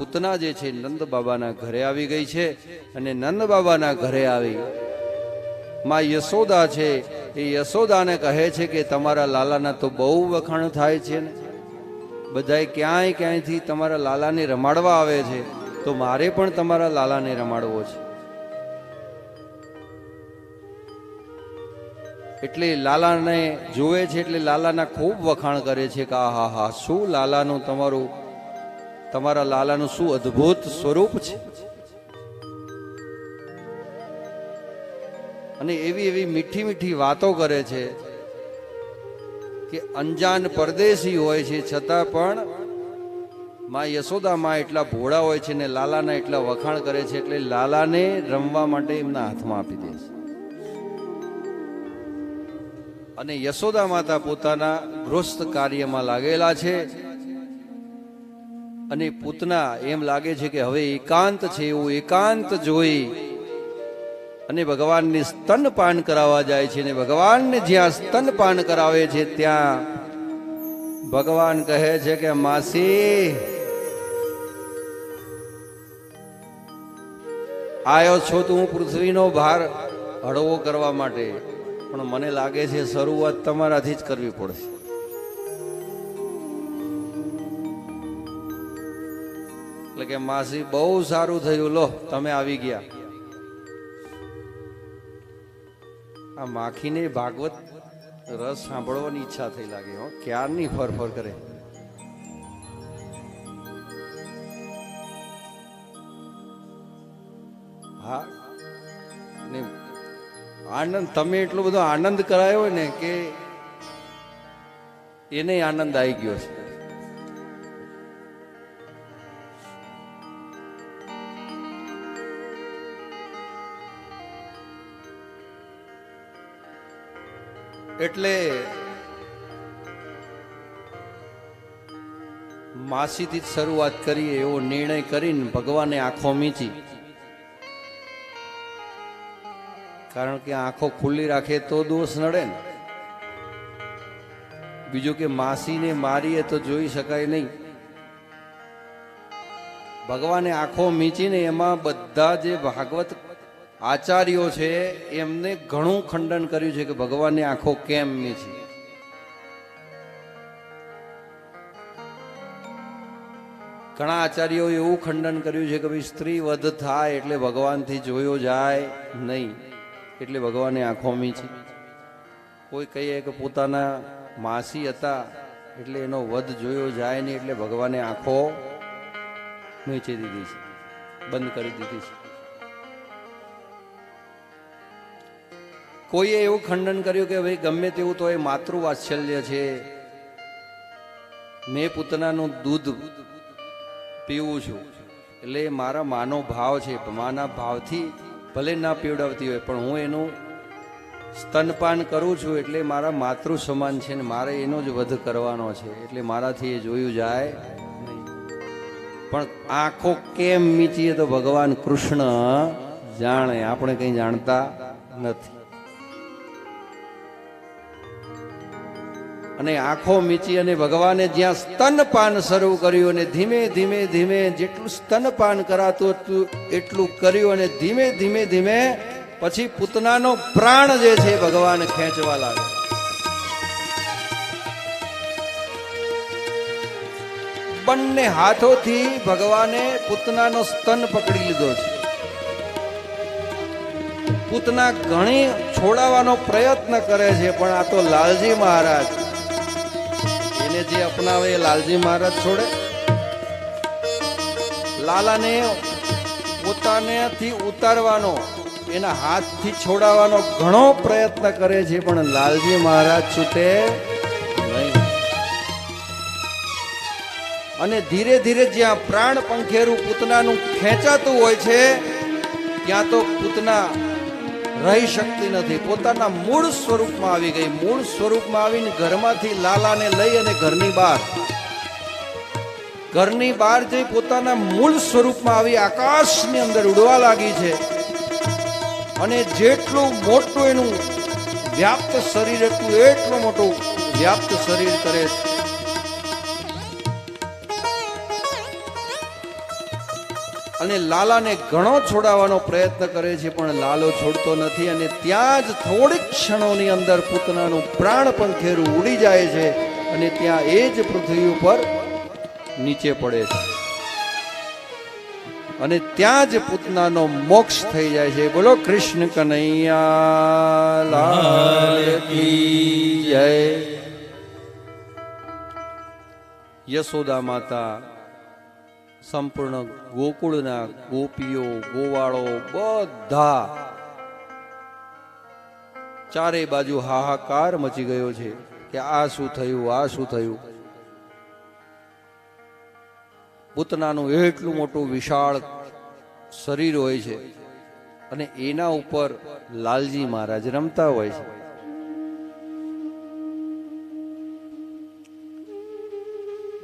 પૂતના જે છે, નંદ બાબાના ઘરે આવી ગઈ છે અને નંદ બાબાના ઘરે આવી. માં યશોદા છે, એ યશોદાને કહે છે કે તમારા લાલાના તો બહુ વખાણ થાય છે ને. બધાય ક્યાંય ક્યાંયથી તમારા લાલાને રમાડવા આવે છે, તો મારે પણ તમારા લાલાને રમાડવો છે. એટલે લાલાને જોવે છે, એટલે લાલાના ખૂબ વખાણ કરે છે કે આ હા હા, શું લાલાનું તમારું તમારા લાલાનું શું અદ્ભુત સ્વરૂપ છે? અને એવી એવી મીઠી મીઠી વાતો કરે છે કે અંજાન પરદેશી હોય છે, છતાં પણ મા યશોદા માં એટલા ભોળા હોય છે ને લાલાના એટલા વખાણ કરે છે, એટલે લાલાને રમવા માટે એમના હાથમાં આપી દે છે. અને યશોદા માતા પોતાના ગૃહસ્થ કાર્યમાં લાગેલા છે અને પૂતના એમ લાગે છે કે હવે એકાંત છે એવું એકાંત જોઈ. અને ભગવાનને સ્તનપાન કરાવવા જાય છે અને ભગવાનને જ્યાં સ્તનપાન કરાવે છે ત્યાં ભગવાન કહે છે કે, માસી આવ્યો છો તું હું પૃથ્વીનો ભાર હળવો કરવા માટે. પણ મને લાગે છે શરૂઆત તમારાથી જ કરવી પડશે. કે માસી, બહુ સારું થયું. લો, તમે આવી ગયા. આ માખીને ભાગવત રસ સાંભળવાની ઈચ્છા થઈ લાગે, હો. ક્યારની ફરફર કરે? હા. ને આનંદ, તમે એટલો બધો આનંદ કરાયો ને કે એને આનંદ આવી ગયો છે. એટલે માસીથી જ શરૂઆત કરીએ એવો નિર્ણય કરીને ભગવાને આંખો મીચી. કારણ કે આંખો ખુલ્લી રાખે તો દોષ નડે ને. બીજું કે માસીને મારીએ તો જોઈ શકાય નહીં. ભગવાને આંખો મીચીને એમાં બધા જે ભાગવત આચાર્યો છે, એમને ઘણું ખંડન કર્યું છે કે ભગવાને આંખો કેમ છે ઘણા આચાર્યો એવું ખંડન કર્યું છે કે ભાઈ સ્ત્રી વધ થાય એટલે ભગવાનથી જોયો જાય નહીં, એટલે ભગવાને આંખો મીચી કોઈ કહીએ કે પોતાના માસી હતા એટલે એનો વધ જોયો જાય નહીં એટલે ભગવાને આંખો મીચી દીધી છે, બંધ કરી દીધી છે. કોઈએ એવું ખંડન કર્યું કે ભાઈ ગમે તેવું તો એ માતૃવાત્સલ્ય છે. મેં પૂતનાનું દૂધ પીવું છું. એટલે મારા માનો ભાવ છે. માના ભાવથી ભલે ના પીવડાવતી હોય, પણ હું એનું સ્તનપાન કરું છું એટલે મારા માતૃ સમાન છે ને મારે એનો જ વધ કરવાનો છે. એટલે મારાથી એ જોયું જાય પણ આંખો કેમ મીચીએ તો ભગવાન કૃષ્ણ જાણે, આપણે કંઈ જાણતા નથી. અને આંખો મીચી અને ભગવાને જ્યાં સ્તનપાન શરૂ કર્યું અને ધીમે ધીમે ધીમે જેટલું સ્તનપાન કરાતું હતું, એટલું કર્યું અને ધીમે ધીમે ધીમે પછી પૂતનાનો પ્રાણ જે છે ભગવાન ખેંચવા લાગે બંને હાથોથી ભગવાને પૂતનાનો સ્તન પકડી લીધો છે. પૂતના ઘણી છોડાવવાનો પ્રયત્ન કરે છે, પણ આ તો લાલજી મહારાજ જે અપનાવે એ લાલજી મહારાજ છોડે. લાલાને પોતાનેથી ઉતારવાનો, એના હાથથી છોડાવવાનો ઘણો પ્રયત્ન કરે છે, પણ લાલજી મહારાજ છૂટે અને ધીરે ધીરે જ્યાં પ્રાણ પંખેરું પૂતનાનું ખેંચાતું હોય છે, ત્યાં તો પૂતના રહી શકતી નથી. પોતાના મૂળ સ્વરૂપમાં આવી ગઈ. મૂળ સ્વરૂપમાં આવીને ઘરમાંથી લાલાને લઈ અને ઘરની બહાર. ઘરની બહાર જઈ પોતાના મૂળ સ્વરૂપમાં આવી આકાશની અંદર ઉડવા લાગી છે. અને જેટલું મોટું એનું વ્યાપ્ત શરીર હતું, એટલું મોટું વ્યાપ્ત શરીર કરે છે. અને લાલાને ઘણો છોડાવવાનો પ્રયત્ન કરે છે, પણ લાલો છોડતો નથી અને ત્યાં જ થોડીક ક્ષણોની અંદર પૂતનાનું પ્રાણ પણ ખેરું ઉડી જાય છે અને ત્યાં એ જ પૃથ્વી ઉપર નીચે પડે છે. અને ત્યાં જ પૂતનાનો મોક્ષ થઈ જાય છે. બોલો, કૃષ્ણ કનૈયા, લાલ જય. યશોદા માતા સંપૂર્ણ ગોકુળના ગોપીઓ, ગોવાળો બધા ચારે બાજુ હાહાકાર મચી ગયો છે કે આ શું થયું, આ શું થયું? પૂતનાનું એટલું મોટું વિશાળ શરીર હોય છે અને એના ઉપર લાલજી મહારાજ રમતા હોય છે.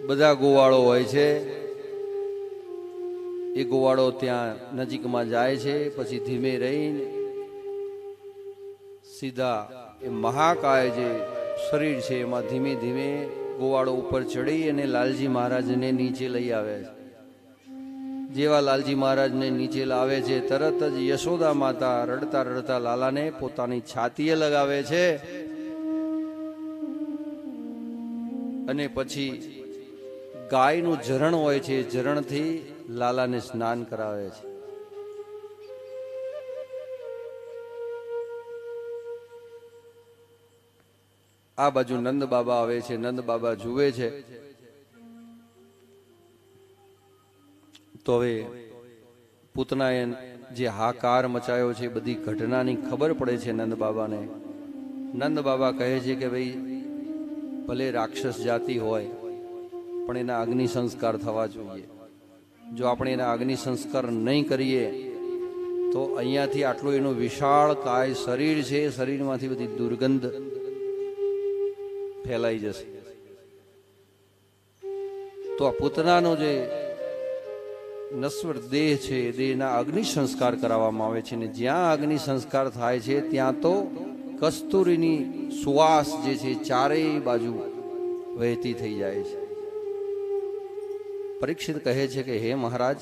બધા ગોવાળો હોય છે. એ ગોવાળો ત્યાં નજીકમાં જાય છે, પછી ધીમે રહીને સીધા એ મહાકાય જે શરીર છે, એમાં ધીમે ધીમે ગોવાળો ઉપર ચડી અને લાલજી મહારાજને નીચે લઈ આવે છે. જેવા લાલજી મહારાજને નીચે લાવે છે, તરત જ યશોદા માતા રડતા રડતા લાલાને પોતાની છાતીએ લગાવે છે અને પછી ગાયનું ઝરણ હોય છે, ઝરણથી લાલાને સ્નાન કરાવે છે. આ બાજુ નંદ બાબા આવે છે, નંદ બાબા જુએ છે. તો હવે પૂતનાએ જે હાકાર મચાયો છે બધી ઘટનાની ખબર પડે છે નંદ બાબાને. નંદ બાબા કહે છે કે ભાઈ, ભલે રાક્ષસ જાતિ હોય, પણ એના અગ્નિ સંસ્કાર થવા જોઈએ. જો આપણે એના અગ્નિ સંસ્કાર નહીં કરીએ, તો અહીંયાથી આટલું એનું વિશાળ કાય શરીર છે શરીરમાંથી બધી દુર્ગંધ ફેલાઈ જશે. તો આ પૂતનાનો જે નશ્વર દેહ છે દેહના અગ્નિ સંસ્કાર કરાવવામાં આવે છે ને જ્યાં અગ્નિ સંસ્કાર થાય છે, ત્યાં તો કસ્તુરીની સુવાસ જે છે ચારેય બાજુ વહેતી થઈ જાય છે. પરીક્ષિત કહે છે કે, હે મહારાજ,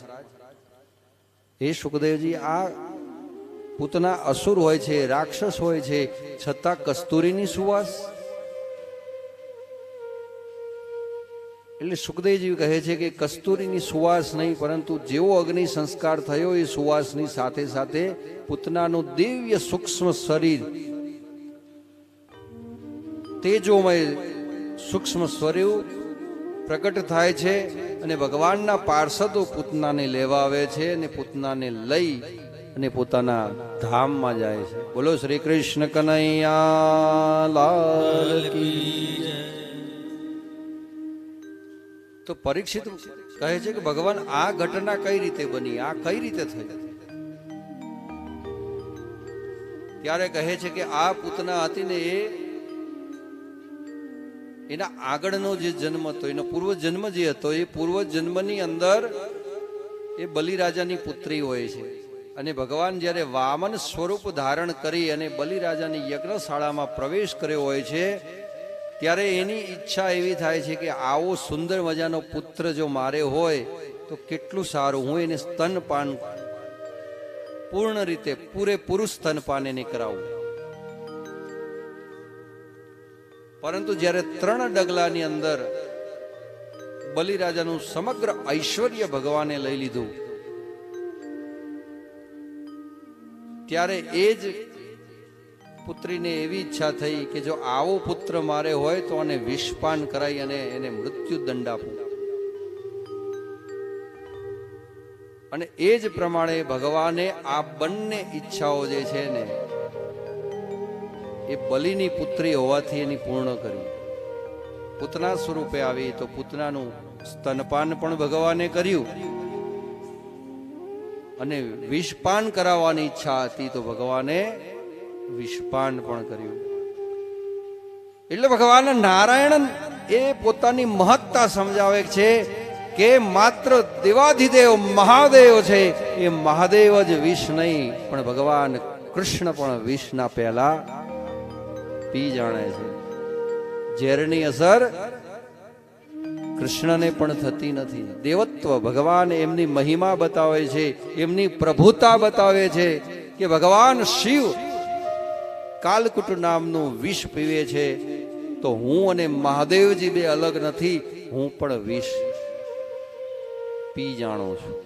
હે સુખદેવજી, આ પૂતના અસુર હોય છે, રાક્ષસ હોય છે, છતાં કસ્તુરીની સુવાસ? એટલે સુખદેવજી કહે છે કે, કસ્તુરીની સુવાસ નહીં, પરંતુ જેવો અગ્નિ સંસ્કાર થયો, એ સુવાસની સાથે સાથે પૂતનાનું દિવ્ય સૂક્ષ્મ શરીર, તેજોમય સૂક્ષ્મ સ્વરૂપ પ્રકટ થાય છે અને ભગવાનના પાર્ષદો પૂતનાને લેવા આવે છે અને પૂતનાને લઈ અને પોતાના ધામમાં જાય છે. બોલો શ્રી કૃષ્ણ કનૈયા તો પરીક્ષિત કહે છે કે ભગવાન, આ ઘટના કઈ રીતે બની? આ કઈ રીતે થઈ? ત્યારે કહે છે કે આ પૂતના હતી ને એ એના આગળનો જે જન્મ હતો, એનો પૂર્વ જન્મ જે હતો, એ પૂર્વ જન્મની અંદર એ બલિરાજાની પુત્રી હોય છે. અને ભગવાન જ્યારે વામન સ્વરૂપ ધારણ કરી અને બલિરાજાની યજ્ઞશાળામાં પ્રવેશ કર્યો હોય છે, ત્યારે એની ઈચ્છા એવી થાય છે કે આવો સુંદર મજાનો પુત્ર જો મારે હોય, તો કેટલું સારું. હું એને સ્તનપાન પૂર્ણ રીતે, પૂરેપૂરું સ્તનપાન એને કરાવું. પરંતુ જ્યારે ત્રણ ડગલાની અંદર બલિરાજાનું સમગ્ર ઐશ્વર્ય ભગવાને લઈ લીધું, ત્યારે એ જ પુત્રીને એવી ઈચ્છા થઈ કે જો આવો પુત્ર મારે હોય તો આને વિષપાન કરાઈ અને એને મૃત્યુ દંડ આપું અને એ જ પ્રમાણે ભગવાને આ બંને ઈચ્છાઓ જે છે ને એ બલિની પુત્રી હોવાથી એની પૂર્ણ કરી. પુતના સ્વરૂપે આવી તો પુતનાનું સ્તનપાન પણ ભગવાને કર્યું. અને વિષપાન કરાવવાની ઈચ્છા હતી તો ભગવાને વિષપાન પણ કર્યું. એટલે ભગવાન નારાયણ એ પોતાની મહત્તા સમજાવે છે કે માત્ર દેવાધિદેવ મહાદેવ છે, એ મહાદેવ જ વિષ નહીં, પણ ભગવાન કૃષ્ણ પણ વિષના પહેલા પી જાણે છે. ઝેરની અસર કૃષ્ણને પણ થતી નથી. દેવત્વ ભગવાન એમની મહિમા બતાવે છે, એમની પ્રભુતા બતાવે છે કે ભગવાન શિવ કાલકુટ નામનું વિષ પીવે છે. તો હું અને મહાદેવજી બે અલગ નથી, હું પણ વિષ પી જાણું છું.